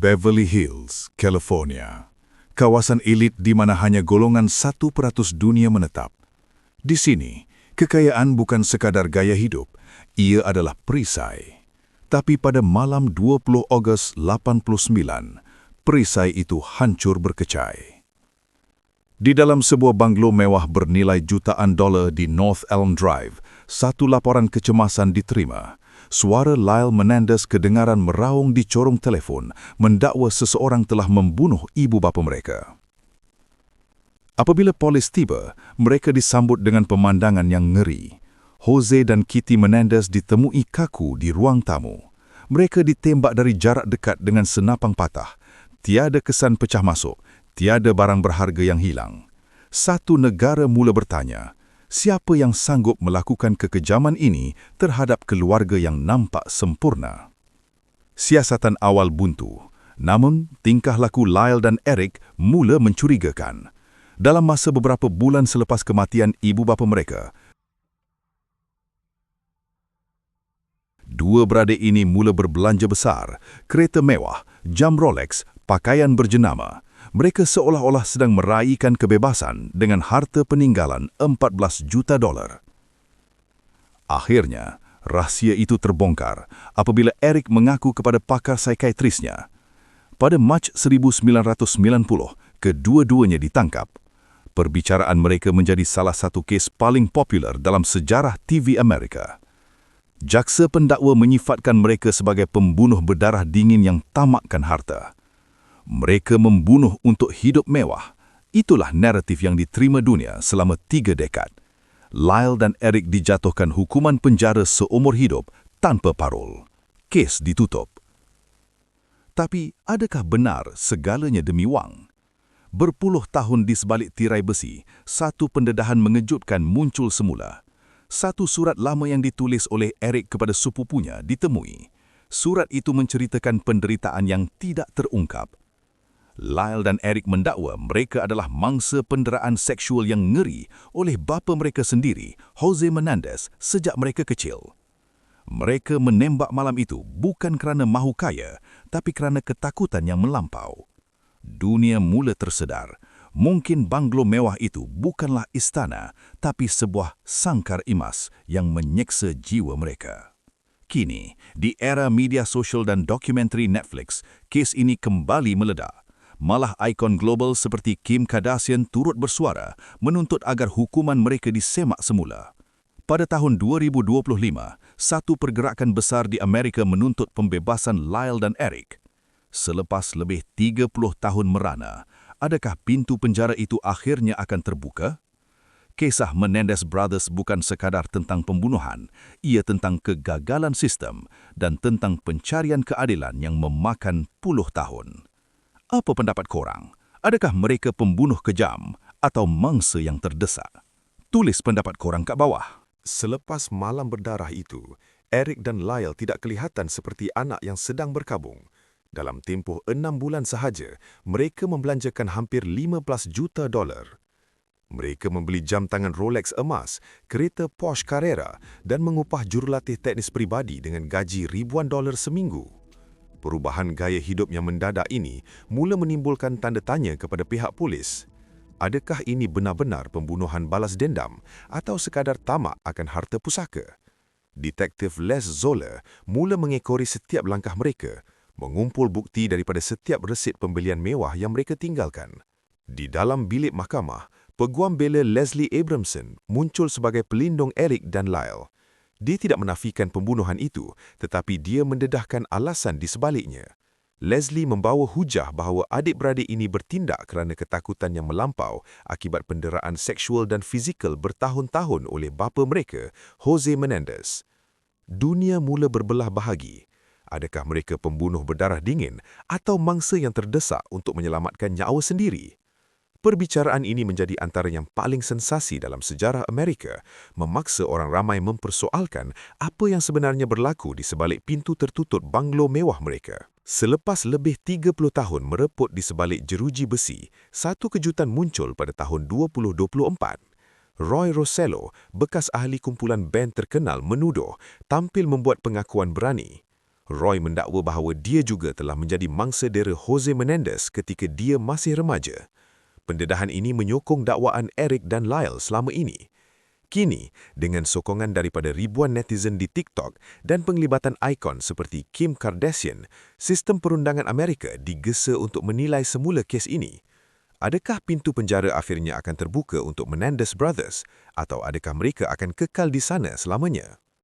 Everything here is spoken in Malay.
Beverly Hills, California. Kawasan elit di mana hanya golongan 1% dunia menetap. Di sini, kekayaan bukan sekadar gaya hidup, ia adalah perisai. Tapi pada malam 20 Ogos 89, perisai itu hancur berkecai. Di dalam sebuah banglo mewah bernilai jutaan dolar di North Elm Drive, satu laporan kecemasan diterima. Suara Lyle Menendez kedengaran meraung di corong telefon mendakwa seseorang telah membunuh ibu bapa mereka. Apabila polis tiba, mereka disambut dengan pemandangan yang ngeri. Jose dan Kitty Menendez ditemui kaku di ruang tamu. Mereka ditembak dari jarak dekat dengan senapang patah. Tiada kesan pecah masuk, tiada barang berharga yang hilang. Satu negara mula bertanya, siapa yang sanggup melakukan kekejaman ini terhadap keluarga yang nampak sempurna. Siasatan awal buntu, namun tingkah laku Lyle dan Eric mula mencurigakan. Dalam masa beberapa bulan selepas kematian ibu bapa mereka, dua beradik ini mula berbelanja besar, kereta mewah, jam Rolex, pakaian berjenama, mereka seolah-olah sedang meraihkan kebebasan dengan harta peninggalan 14 juta dolar. Akhirnya, rahsia itu terbongkar apabila Eric mengaku kepada pakar psikiatrisnya. Pada Mac 1990, kedua-duanya ditangkap. Perbicaraan mereka menjadi salah satu kes paling popular dalam sejarah TV Amerika. Jaksa pendakwa menyifatkan mereka sebagai pembunuh berdarah dingin yang tamakkan harta. Mereka membunuh untuk hidup mewah. Itulah naratif yang diterima dunia selama tiga dekad. Lyle dan Eric dijatuhkan hukuman penjara seumur hidup tanpa parol. Kes ditutup. Tapi adakah benar segalanya demi wang? Berpuluh tahun di sebalik tirai besi, satu pendedahan mengejutkan muncul semula. Satu surat lama yang ditulis oleh Eric kepada sepupunya ditemui. Surat itu menceritakan penderitaan yang tidak terungkap Lyle dan Eric mendakwa mereka adalah mangsa penderaan seksual yang ngeri oleh bapa mereka sendiri, Jose Menendez, sejak mereka kecil. Mereka menembak malam itu bukan kerana mahu kaya, tapi kerana ketakutan yang melampau. Dunia mula tersedar, mungkin banglo mewah itu bukanlah istana, tapi sebuah sangkar emas yang menyeksa jiwa mereka. Kini, di era media sosial dan dokumentari Netflix, kes ini kembali meledak malah ikon global seperti Kim Kardashian turut bersuara menuntut agar hukuman mereka disemak semula. Pada tahun 2025, satu pergerakan besar di Amerika menuntut pembebasan Lyle dan Eric. Selepas lebih 30 tahun merana, adakah pintu penjara itu akhirnya akan terbuka? Kisah Menendez Brothers bukan sekadar tentang pembunuhan, ia tentang kegagalan sistem dan tentang pencarian keadilan yang memakan puluh tahun. Apa pendapat korang? Adakah mereka pembunuh kejam atau mangsa yang terdesak? Tulis pendapat korang kat bawah. Selepas malam berdarah itu, Eric dan Lyle tidak kelihatan seperti anak yang sedang berkabung. Dalam tempoh enam bulan sahaja, mereka membelanjakan hampir 15 juta dolar. Mereka membeli jam tangan Rolex emas, kereta Porsche Carrera dan mengupah jurulatih teknis peribadi dengan gaji ribuan dolar seminggu. Perubahan gaya hidup yang mendadak ini mula menimbulkan tanda tanya kepada pihak polis. Adakah ini benar-benar pembunuhan balas dendam atau sekadar tamak akan harta pusaka? Detektif Les Zola mula mengekori setiap langkah mereka, mengumpul bukti daripada setiap resit pembelian mewah yang mereka tinggalkan. Di dalam bilik mahkamah, peguam bela Leslie Abramson muncul sebagai pelindung Eric dan Lyle. Dia tidak menafikan pembunuhan itu, tetapi dia mendedahkan alasan di sebaliknya. Leslie membawa hujah bahawa adik-beradik ini bertindak kerana ketakutan yang melampau akibat penderaan seksual dan fizikal bertahun-tahun oleh bapa mereka, Jose Menendez. Dunia mula berbelah bahagi. Adakah mereka pembunuh berdarah dingin atau mangsa yang terdesak untuk menyelamatkan nyawa sendiri? Perbicaraan ini menjadi antara yang paling sensasi dalam sejarah Amerika, memaksa orang ramai mempersoalkan apa yang sebenarnya berlaku di sebalik pintu tertutup banglo mewah mereka. Selepas lebih 30 tahun mereput di sebalik jeruji besi, satu kejutan muncul pada tahun 2024. Roy Rosello, bekas ahli kumpulan band terkenal menuduh, tampil membuat pengakuan berani. Roy mendakwa bahawa dia juga telah menjadi mangsa dera Jose Menendez ketika dia masih remaja. Pendedahan ini menyokong dakwaan Eric dan Lyle selama ini. Kini, dengan sokongan daripada ribuan netizen di TikTok dan penglibatan ikon seperti Kim Kardashian, sistem perundangan Amerika digesa untuk menilai semula kes ini. Adakah pintu penjara akhirnya akan terbuka untuk Menendez Brothers atau adakah mereka akan kekal di sana selamanya?